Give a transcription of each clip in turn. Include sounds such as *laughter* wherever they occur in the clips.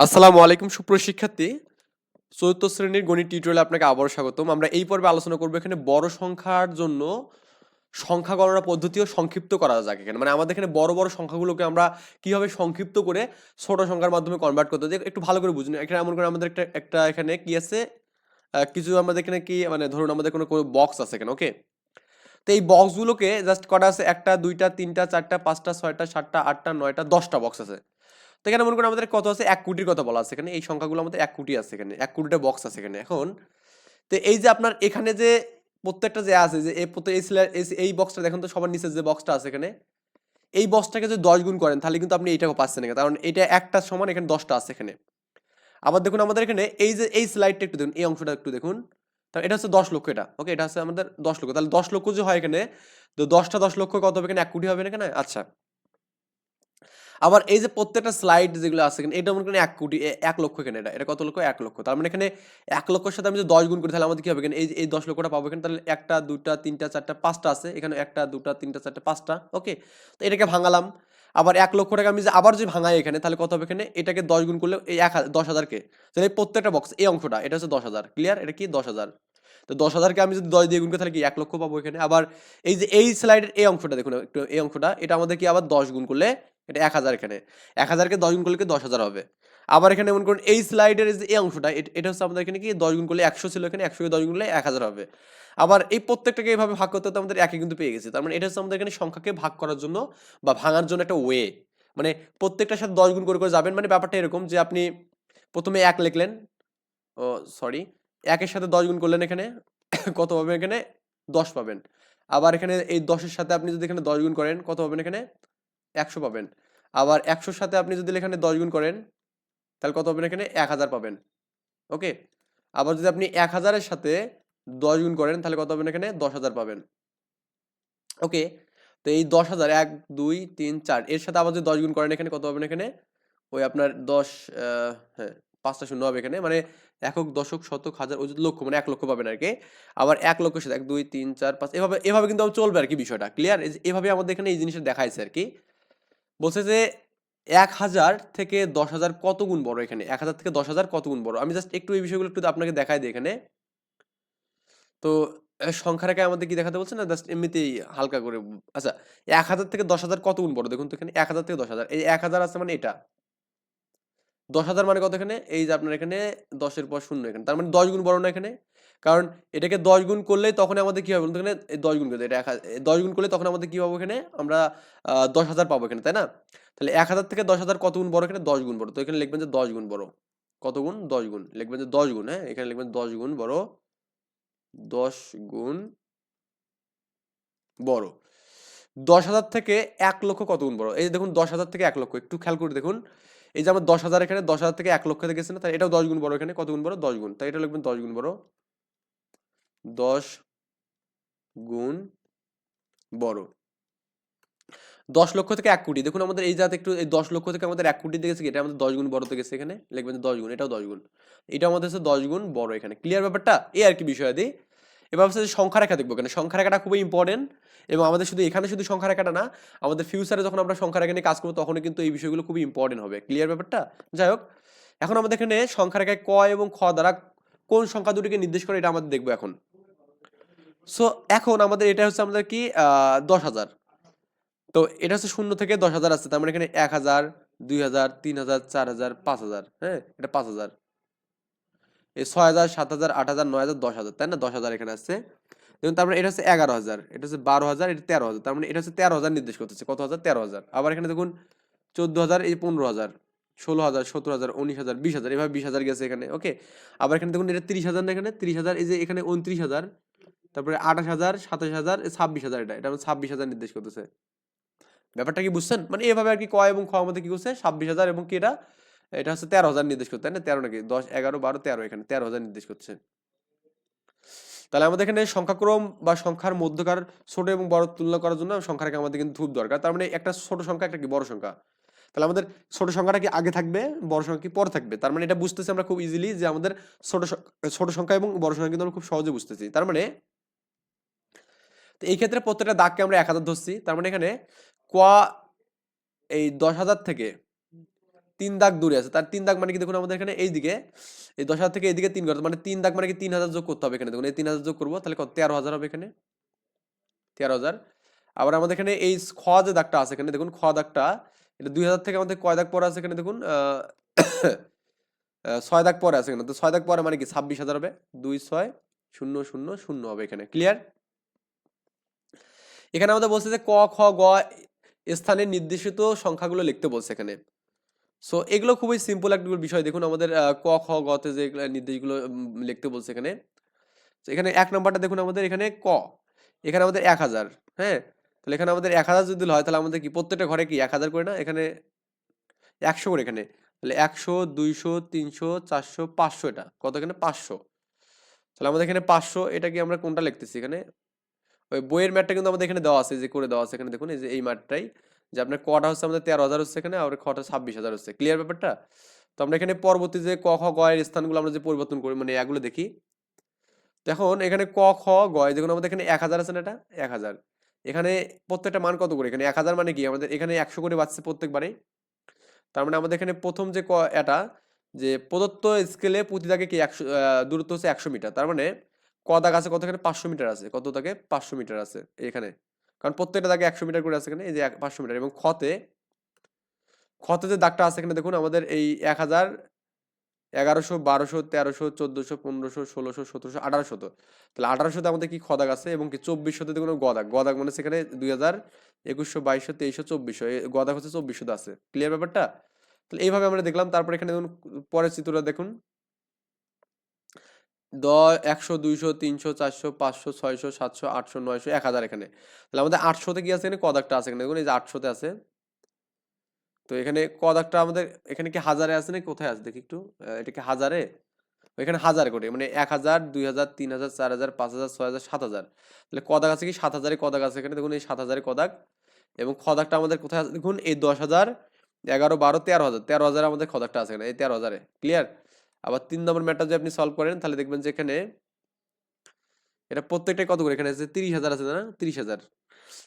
আসসালামু আলাইকুম, সুপ্রিয় শিক্ষার্থী। চতুর্থ শ্রেণির গণিত টিউটোরিয়ালে আপনাকে আবারও স্বাগতম। আমরা এই পর্বে আলোচনা করব এখানে বড় সংখ্যার জন্য সংখ্যা গণনা পদ্ধতিও সংক্ষিপ্ত করা যাক এখানে। মানে আমাদের এখানে বড় বড় সংখ্যাগুলোকে আমরা কীভাবে সংক্ষিপ্ত করে ছোট সংখ্যার মাধ্যমে কনভার্ট করতে যে একটু ভালো করে বুঝুন। এখানে এমন করে আমাদের একটা একটা এখানে কি আছে? কিছু আমাদের এখানে কি মানে ধরুন আমাদের কোনো কোনো বক্স আছে এখানে ওকে তো এই বক্সগুলোকে জাস্ট কটা আছে? একটা, দুইটা, তিনটা, চারটা, পাঁচটা, ছয়টা, সাতটা, আটটা, নয়টা, দশটা বক্স আছে। তো এখানে মনে করেন আমাদের কত আছে? এক কোটির কথা বলা আছে এখানে। এই সংখ্যাগুলো আমাদের এক কোটি আছে এখানে, এক কোটিটা বক্স আছে এখানে। এখন তো এই যে আপনার এখানে যে প্রত্যেকটা যে আছে যে এই প্রত্যেক এই বক্সটা দেখুন তো সবার নিচে যে বক্সটা আছে এখানে, এই বক্সটাকে যদি দশ গুণ করেন তাহলে কিন্তু আপনি এইটাকে পাচ্ছেন না কারণ এটা একটা সমান এখানে দশটা আছে এখানে। আবার দেখুন আমাদের এখানে এই যে, এই স্লাইডটা একটু দেখুন, এই অংশটা একটু দেখুন। তাহলে এটা হচ্ছে দশ লক্ষ এটা ওকে এটা হচ্ছে আমাদের দশ লক্ষ। তাহলে দশ লক্ষ যে হয় এখানে, তো দশটা দশ লক্ষ কত হবে এখানে? এক কোটি হবে না এখানে? আচ্ছা। আবার এই যে প্রত্যেকটা স্লাইড যেগুলো আছে এটা মনে করেন এক কোটি এক লক্ষ এখানে, এটা এটা কত লক্ষ? এক লক্ষ। তার মানে এখানে এক লক্ষের সাথে আমি যদি দশ গুণ করি, তাহলে আমাদের কি হবে? এখানে এই এই দশ লক্ষটা পাবো এখানে, তাহলে একটা দুটা তিনটা, চারটা, পাঁচটা আছে। এখানে একটা, দুটা, তিনটা, চারটা, পাঁচটা ওকে তো এটাকে ভাঙালাম। আবার এক লক্ষ টাকা আমি যে, আবার যদি ভাঙাই এখানে, তাহলে কত হবে এখানে? এটাকে দশ গুণ করলে এই এক দশ হাজারকে। তাহলে এই প্রত্যেকটা বক্স এই অংশটা, এটা হচ্ছে দশ হাজার। ক্লিয়ার এটা কি? দশ হাজার। তো দশ হাজারকে আমি যদি দশ দিয়ে গুণ করি, তাহলে কি? এক লক্ষ পাবো এখানে। আবার এই যে, এই স্লাইডের এই অংশটা দেখুন, একটু এই অংশটা, এটা আমাদের কি আবার দশ গুণ করলে এটা এক হাজার এখানে। এক হাজারকে দশ গুণ করলে দশ হাজার হবে? আবার এখানে মনে করুন এই স্লাইডের যে, এই অংশটা, এট- এটা হচ্ছে আমাদের এখানে কি দশ গুণ করলে একশো ছিল এখানে একশোকে দশ গুণ করলে এক হাজার হবে। আবার এই প্রত্যেকটাকে এইভাবে ভাগ করতে হতে আমাদের একে কিন্তু পেয়ে গেছি। তার মানে এটা হচ্ছে আমাদের এখানে সংখ্যাকে ভাগ করার জন্য বা ভাঙার জন্য একটা ওয়ে মানে প্রত্যেকটার সাথে দশ গুণ করে করে যাবেন। মানে ব্যাপারটা এরকম যে, আপনি প্রথমে এক লিখলেন, ও সরি একের সাথে দশ গুণ করলেন এখানে, কত পাবেন এখানে? দশ পাবেন। আবার এখানে এই দশের সাথে আপনি যদি এখানে দশ গুণ করেন, কত পাবেন এখানে? একশো পাবেন। আবার একশোর সাথে আপনি যদি এখানে দশ গুণ করেন, তাহলে কত পাবেন এখানে? এক হাজার পাবেন। ওকে? আবার যদি আপনি এক হাজারের সাথে দশ গুণ করেন, তাহলে কত পাবেন এখানে? দশ হাজার পাবেন। ওকে? তো এই দশ হাজার, এক, দুই, তিন, চার, এর সাথে আবার যদি দশ গুণ করেন, এখানে কত পাবেন এখানে? ওই আপনার দশ হ্যাঁ পাঁচটা শূন্য হবে এখানে। মানে একক, দশক, শতক, হাজার, ওই লক্ষ মানে এক লক্ষ পাবেন আর কি আবার এক লক্ষের সাথে, এক, দুই, তিন, চার, পাঁচ, এভাবে এভাবে কিন্তু চলবে আর কি বিষয়টা ক্লিয়ার এভাবে আমাদের এখানে এই জিনিসটা দেখাইছে আর কি বলছে যে এক হাজার থেকে দশ হাজার কত গুণ বড় এখানে? এক হাজার থেকে দশ হাজার কত গুণ বড়? আমি জাস্ট একটু এই বিষয়গুলো একটু আপনাকে দেখাই দিই এখানে। তো আহ, সংখ্যা রেখায় আমাদের কি দেখাতে বলছে না? জাস্ট এমনিতেই হালকা করে আচ্ছা এক হাজার থেকে দশ হাজার কত গুণ বড়? দেখুন তো এখানে এক হাজার থেকে দশ হাজার। এই এক হাজার আছে মানে এটা। দশ হাজার মানে কত এখানে? এই যে আপনার এখানে দশের পর শূন্য এখানে। তার মানে দশ গুণ বড় না এখানে? কারণ এটাকে দশ গুণ করলেই তখন আমাদের কি হবে এখানে? দশ গুণ করতে এটা এক দশ গুণ করলে তখন আমাদের কি পাবো এখানে? আমরা দশ হাজার পাবো এখানে, তাই না? তাহলে এক হাজার থেকে দশ হাজার কত গুণ বড় এখানে? দশ গুণ বড়। তো এখানে লিখবেন যে দশ গুণ বড়। কত গুণ? দশ গুণ। লিখবেন যে দশ গুণ হ্যাঁ? এখানে লিখবেন দশ গুণ বড়। দশ গুণ বড়। দশ হাজার থেকে এক লক্ষ কত গুণ বড়? এই যে দেখুন, দশ হাজার থেকে এক লক্ষ। একটু খেয়াল করে দেখুন। এই যে আমার দশ হাজার এখানে, দশ হাজার থেকে এক লক্ষ থেকে গেছে না? তাই এটাও দশ গুণ বড় এখানে। কত গুণ বড়? দশ গুণ। তাই এটা লিখবেন দশ গুণ বড়। দশ গুণ বড়। দশ লক্ষ থেকে এক কোটি। দেখুন আমাদের এই যাতে একটু, এই দশ লক্ষ থেকে আমাদের এক কোটি গেছে এটা আমাদের দশ গুণ বড়তে গেছে এখানে। লিখবেন দশ গুণ, এটাও দশ গুণ। এটা আমাদের হচ্ছে দশ গুণ বড় এখানে। ক্লিয়ার ব্যাপারটা? এই আর কি বিষয়াদি এবার হচ্ছে সংখ্যা রেখা দেখব এখানে। সংখ্যা রেখাটা খুবই ইম্পর্টেন্ট এবং আমাদের শুধু, এখানে শুধু সংখ্যা রেখাটা না, আমাদের ফিউচারে যখন আমরা সংখ্যা রেখা নিয়ে কাজ করব তখন কিন্তু এই বিষয়গুলো খুবই ইম্পর্টেন্ট হবে। ক্লিয়ার ব্যাপারটা? যাই হোক, এখন আমাদের এখানে সংখ্যা রেখায় ক এবং খ দ্বারা কোন সংখ্যা দুটিকে নির্দেশ করে এটা আমাদের দেখব এখন। সো এখন আমাদের এটা হচ্ছে আমাদের কি দশ হাজার। তো এটা হচ্ছে শূন্য থেকে দশ হাজার আছে, তার মানে এখানে এক হাজার, দুই হাজার, তিন হাজার, চার হাজার, পাঁচ হাজার হ্যাঁ এটা পাঁচ হাজার। এই ছয় হাজার, সাত হাজার, আট হাজার, নয় হাজার, দশ হাজার, তাই না? দশ হাজার এখানে আসছে দেখুন, তার মানে এটা হচ্ছে এগারো হাজার, এটা হচ্ছে বারো হাজার, এটা তেরো হাজার, তার মানে এটা হচ্ছে তেরো হাজার নির্দেশ করতেছে। কত হাজার? তেরো হাজার। আবার এখানে দেখুন, চোদ্দ হাজার, এই পনেরো হাজার, ষোলো হাজার সতেরো হাজার, উনিশ হাজার, বিশ হাজার, এভাবে বিশ হাজার গেছে এখানে, ওকে? আবার এখানে দেখুন, এটা তিরিশ হাজার না এখানে? তিরিশ হাজার, এই যে এখানে উনত্রিশ হাজার তারপরে আঠাশ হাজার, সাতাশ হাজার ছাব্বিশ হাজার এটা এটা ছাব্বিশ হাজার নির্দেশ করতেছে। ব্যাপারটা কি বুঝছেন? মানে এভাবে আর কি ক এবং খ মধ্যে কি করছে? ছাব্বিশ হাজার এবং কি এটা? এটা হচ্ছে তেরো হাজার নির্দেশ করতে না? তেরো নাকি? দশ, এগারো, বারো, তেরো এখানে, তেরো হাজার নির্দেশ করছে তাহলে আমাদের এখানে সংখ্যাক্রম বা সংখ্যার মধ্যকার ছোট এবং বড় তুলনা করার জন্য সংখ্যা রেখা আমাদের কিন্তু খুব দরকার। তার মানে একটা ছোট সংখ্যা, একটা কি বড় সংখ্যা? তাহলে আমাদের ছোট সংখ্যাটা কি আগে থাকবে? বড় সংখ্যা কি পরে থাকবে? তার মানে এটা বুঝতেছি আমরা খুব ইজিলি যে আমাদের ছোট ছোট সংখ্যা এবং বড় সংখ্যা কিন্তু আমরা খুব সহজে বুঝতেছি। তার মানে তো এই ক্ষেত্রে প্রত্যেকটা দাগকে আমরা এক হাজার ধরছি। তার মানে এখানে ক এই দশ হাজার থেকে তিন দাগ দূরে আছে। তার তিন দাগ মানে কি? দেখুন, আমাদের এখানে এই দিকে এই দশ হাজার থেকে এইদিকে তিন ঘর। মানে তিন দাগ মানে কি? তিন হাজার যোগ করতে হবে এখানে। দেখুন, এই তিন হাজার যোগ করব, তাহলে কত? তেরো হাজার হবে এখানে। তেরো হাজার। আবার আমাদের এখানে এই খ যে দাগটা আছে এখানে, দেখুন, খ দাগটা, এটা দুই হাজার থেকে আমাদের কয় দাগ পরে আছে এখানে? দেখুন ছয় দাগ পরে আছে এখানে। তো ছয় দাগ পরে মানে কি? ছাব্বিশ হাজার হবে। দুই ছয়, শূন্য শূন্য শূন্য হবে এখানে। ক্লিয়ার এখানে আমাদের বলছে যে ক, খ, গ স্থানে নির্দেশিত সংখ্যাগুলো লিখতে বলছে এখানে। সো এগুলো খুবই সিম্পল একটা বিষয়। দেখুন আমাদের ক, খ গতে যে নির্দেশগুলো লিখতে বলছে এখানে। তো এখানে এক নম্বরটা দেখুন আমাদের এখানে ক। এখানে আমাদের এক হাজার হ্যাঁ? তাহলে এখানে আমাদের এক হাজার যদি হয়, তাহলে আমাদের কি, প্রত্যেকটা ঘরে কি এক হাজার করে না? এখানে একশো করে এখানে। তাহলে একশো, দুইশো, তিনশো, চারশো, পাঁচশো এটা। কত এখানে? পাঁচশো। তাহলে আমাদের এখানে পাঁচশো, এটা কি আমরা কোনটা লিখতেছি এখানে? ওই বইয়ের ম্যাটটা কিন্তু আমাদের এখানে দেওয়া আছে যে করে দেওয়া আছে এখানে দেখুন, এই যে এই ম্যাটটাই। যে আপনার কটা হচ্ছে আমাদের তেরো হাজার হচ্ছে এখানে, আর খটা ছাব্বিশ হাজার হচ্ছে। ক্লিয়ার ব্যাপারটা? তো আমরা এখানে পরবর্তী যে ক, খ গয়ের স্থানগুলো আমরা যে পরিবর্তন করি মানে এগুলো দেখি। এখন এখানে ক, খ গয় দেখুন আমাদের এখানে এক হাজার আছে না এটা? এক হাজার। এখানে প্রত্যেকটা মান কত করে এখানে? এক হাজার মানে কি? আমাদের এখানে একশো করে বাড়ছে প্রত্যেকবারে তার মানে আমাদের এখানে প্রথম যে ক এটা যে প্রদত্ত স্কেলে প্রতি দাগে কি একশো দূরত্ব হচ্ছে একশো মিটার। তার মানে ক দাগ আছে, কত এখানে? পাঁচশো মিটার আছে। কত দাগে? পাঁচশো মিটার আছে এখানে। কারণ প্রত্যেকটা দাগে একশো মিটার করে আছে এখানে, এই যে পাঁচশো মিটার। এবং খতে খতে যে দাগটা আছে এখানে দেখুন, আমাদের এই এক হাজার এগারোশো, বারোশো, তেরোশো, চোদ্দোশো, পনেরোশো, ষোলোশো, সতেরোশো আঠারোশো তাহলে আঠারোশোতে আমাদের কি খদাগ আছে এবং কি চব্বিশশোতে দেখুন গদাগ গদাগ মানে সেখানে দুই হাজার একুশশো, বাইশশো, তেইশশো, চব্বিশশো। গদাগ হচ্ছে চব্বিশশোতে আছে। ক্লিয়ার ব্যাপারটা? তাহলে এইভাবে আমরা দেখলাম। তারপরে এখানে দেখুন, পরের চিত্রটা দেখুন। দ একশো, দুইশো, তিনশো, চারশো, পাঁচশো, ছয়শো, সাতশো, আটশো, নয়শো, এক হাজার এখানে। তাহলে আমাদের আটশোতে কি আছে এখানে? কদাকটা আছে এখানে। দেখুন এই যে আটশোতে আছে। তো এখানে কদাকটা আমাদের, এখানে কি হাজারে আছে না কোথায় আছে? দেখি একটু। এটা কি হাজারে? এখানে হাজার করে মানে এক হাজার, দুই হাজার, তিন হাজার, চার হাজার, পাঁচ হাজার, ছয় হাজার, সাত হাজার। তাহলে কদাক আছে কি? সাত হাজারে কদাক আছে এখানে। দেখুন এই সাত হাজারে কদাক। এবং খদাকটা আমাদের কোথায় আছে? দেখুন এই দশ হাজার, এগারো, বারো, তেরো হাজার। তেরো হাজার আমাদের খদাকটা আছে এখানে। এই তেরো হাজারে। ক্লিয়ার? আবার তিন নম্বর ম্যাটটা যদি আপনি সলভ করেন, তাহলে দেখবেন যে এখানে এটা প্রত্যেকটাই কত করে? এখানে আছে তিরিশ হাজার আছে না? তিরিশ হাজার।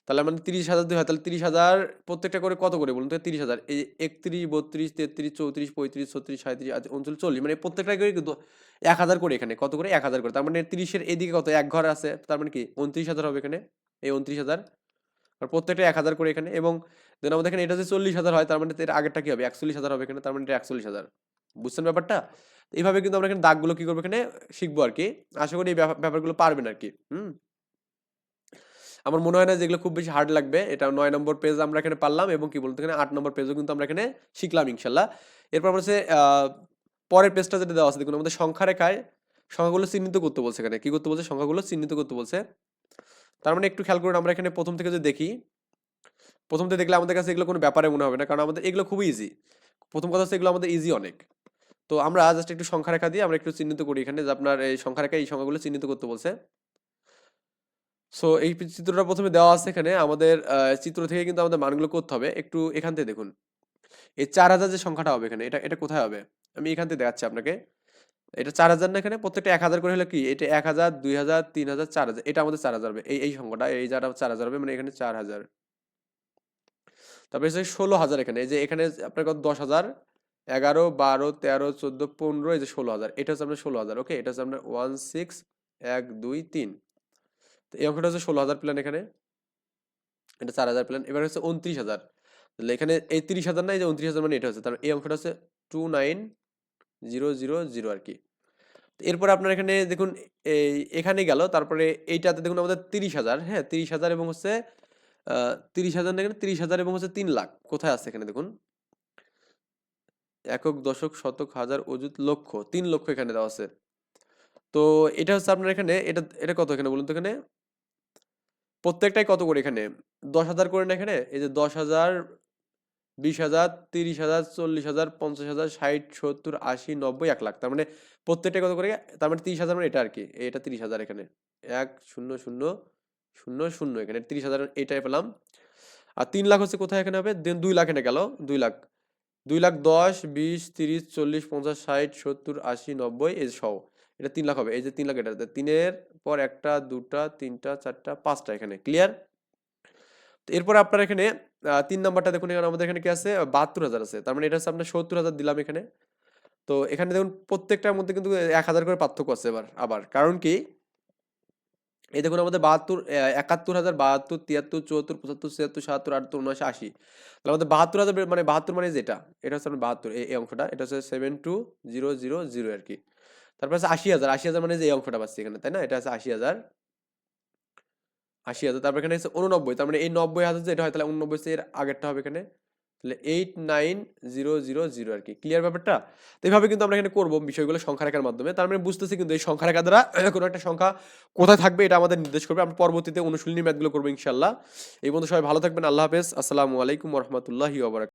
তাহলে মানে তিরিশ হাজার দুই হয়, তাহলে তিরিশ হাজার প্রত্যেকটা করে কত করে বলুন তো? তিরিশ হাজার। এই একত্রিশ, বত্রিশ, তেত্রিশ, চৌত্রিশ, পঁয়ত্রিশ, ছত্রিশ সাঁত্রিশ উনচল্লিশ, চল্লিশ মানে প্রত্যেকটা করে কিন্তু এক হাজার করে এখানে। কত করে? এক হাজার করে। তার মানে তিরিশের এদিকে কত? এক ঘর আছে। তার মানে কি? উনত্রিশ হাজার হবে এখানে। এই উনত্রিশ হাজার। আর প্রত্যেকটা এক হাজার করে এখানে। এবং দেন আমাদের এখানে এটা যে চল্লিশ হাজার হয়, তার মানে এর আগেরটা কি হবে? একচল্লিশ হাজার হবে এখানে। তার মানে এটা একচল্লিশ হাজার। বুঝছেন ব্যাপারটা? এইভাবে কিন্তু আমরা এখানে দাগগুলো কি করব এখানে শিখব আর কি আশা করি এই ব্যাপার- ব্যাপারগুলো পারবেন আর কি হুম? আমার মনে হয় না যেগুলো খুব বেশি হার্ড লাগবে। এটা নয় নম্বর পেজ আমরা এখানে পারলাম এবং কি বলতে এখানে আট নম্বর পেজও কিন্তু আমরা এখানে শিখলাম ইনশাল্লাহ। এরপর আমরা হচ্ছে পরের পেজটা যেটা দেওয়া আছে, দেখুন আমাদের সংখ্যা রেখায় সংখ্যাগুলো চিহ্নিত করতে বলছে এখানে। কি করতে বলছে? সংখ্যাগুলো চিহ্নিত করতে বলছে। তার মানে একটু খেয়াল করুন আমরা এখানে প্রথম থেকে যদি দেখি, প্রথম থেকে দেখলে আমাদের কাছে এগুলো কোনো ব্যাপারে মনে হবে না। কারণ আমাদের এগুলো খুবই ইজি প্রথম কথা হচ্ছে এগুলো আমাদের ইজি অনেক। তো আমরা জাস্ট একটু সংখ্যা রেখা দিয়ে আমরা একটু চিহ্নিত করি এখানে যে আপনার এই সংখ্যা রেখা এই সংখ্যাগুলো চিহ্নিত করতে বলছে। সো এই চিত্রটা প্রথমে দেওয়া আছে এখানে। আমাদের চিত্র থেকে কিন্তু আমাদের মানগুলো করতে হবে। একটু এখান থেকে দেখুন। এই চার হাজার যে সংখ্যাটা হবে এখানে, এটা এটা কোথায় হবে? আমি এখান থেকে দেখাচ্ছি আপনাকে। এটা চার হাজার না এখানে? প্রত্যেকটা এক হাজার করে হলে কি? এটা এক হাজার, দুই হাজার, তিন হাজার, চার হাজার। এটা আমাদের চার হাজার হবে। এই এই সংখ্যাটা, এই যারা চার হাজার হবে মানে এখানে চার হাজার। তারপরে ষোলো হাজার এখানে। এই যে এখানে আপনার কত? দশ হাজার। এগারো, বারো, তেরো, চোদ্দ, পনেরো, এই যে ষোলো হাজার। এটা হচ্ছে আপনার ষোলো হাজার ওকে এটা হচ্ছে আপনার ওয়ান সিক্স এক, দুই, তিন। তো এই অঙ্কটা হচ্ছে ষোলো হাজার প্ল্যান এখানে। এটা চার হাজার প্ল্যান এবার হচ্ছে উনত্রিশ হাজার। তাহলে এখানে এই তিরিশ হাজার না, এই যে উনত্রিশ হাজার মানে এটা হচ্ছে। তার এই অঙ্কটা হচ্ছে two nine zero zero zero আর কি। এরপরে আপনার এখানে দেখুন, এই এখানে গেল, তারপরে এইটাতে দেখুন আমাদের তিরিশ হাজার হ্যাঁ? তিরিশ হাজার এবং হচ্ছে তিরিশ হাজার না এখানে, তিরিশ হাজার এবং হচ্ছে তিন লাখ। কোথায় আছে এখানে দেখুন? একক দশক শতক হাজার অযুত লক্ষ, তিন লক্ষ এখানে দেওয়া আছে। তো এটা হচ্ছে আপনার এখানে, এটা এটা কত এখানে বলুন তো এখানে? প্রত্যেকটাই কত করে এখানে? দশ হাজার করে না এখানে? এই যে দশ হাজার, বিশ হাজার, তিরিশ হাজার, চল্লিশ হাজার, পঞ্চাশ হাজার, ষাট, সত্তর, আশি, নব্বই, এক লাখ। তার মানে প্রত্যেকটা কত করে? তার মানে তিরিশ হাজার মানে এটা আর কি। এটা তিরিশ হাজার এখানে। এক, শূন্য শূন্য শূন্য শূন্য এখানে। তিরিশ হাজার এটাই পেলাম। আর তিন লাখ হচ্ছে কোথায় এখানে হবে? দেন দুই লাখ এনে গেল। দুই লাখ। দুই লাখ দশ, বিশ, তিরিশ, চল্লিশ, পঞ্চাশ, ষাট, সত্তর, আশি, নব্বই, এই সহ এটা তিন লাখ হবে। এই যে তিন লাখ এটা তিনের পর একটা, দুটা, তিনটা, চারটা, পাঁচটা এখানে। ক্লিয়ার এরপর আপনার এখানে তিন নাম্বারটা দেখুন এখানে, আমাদের এখানে কি আছে? বাহাত্তর হাজার আছে। তার মানে এটা হচ্ছে আপনার সত্তর হাজার দিলাম এখানে। তো এখানে দেখুন, প্রত্যেকটার মধ্যে কিন্তু এক হাজার করে পার্থক্য আছে এবার, আবার। কারণ কি? এই দেখুন আমাদের বাহাত্তর একাত্তর হাজার বাহাত্তর, তিয়াত্তর, চুয়াত্তর, পঁচাত্তর, ছিয়াত্তর, সাতাত্তর, আটাত্তর, উনআশি, আশি। তাহলে আমাদের বাহাত্তর হাজার মানে বাহাত্তর মানে যেটা? এটা হচ্ছে বাহাত্তর এই অঙ্কটা এটা হচ্ছে seven two zero zero zero আর কি। তারপর আছে আশি হাজার আশি হাজার মানে যে এই অঙ্কটা পাচ্ছি এখানে, তাই না? এটা আছে আশি হাজার আশি হাজার। তারপর এখানে আছে উননব্বই, তার মানে এই নব্বই হাজার যে এটা হয়, তাহলে উননব্বই এর আগেরটা হবে এখানে। তাহলে eight nine zero zero zero আর কি। ক্লিয়ার ব্যাপারটা? তো এইভাবে কিন্তু আমরা এখানে করব বিষয়গুলো সংখ্যা রেখার মাধ্যমে। তার মানে বুঝতেছি কিন্তু এই সংখ্যা রেখা দ্বারা *clears throat* কোনো একটা সংখ্যা কোথায় থাকবে এটা আমাদের নির্দেশ করবে। আমরা পরবর্তীতে অনুশীলনী ম্যাথগুলো করব ইনশাল্লাহ এই বন্ধু সবাই ভালো থাকবেন। আল্লাহ হাফেজ। আসসালামু আলাইকুম রহমতুল্লাহি ওবরাক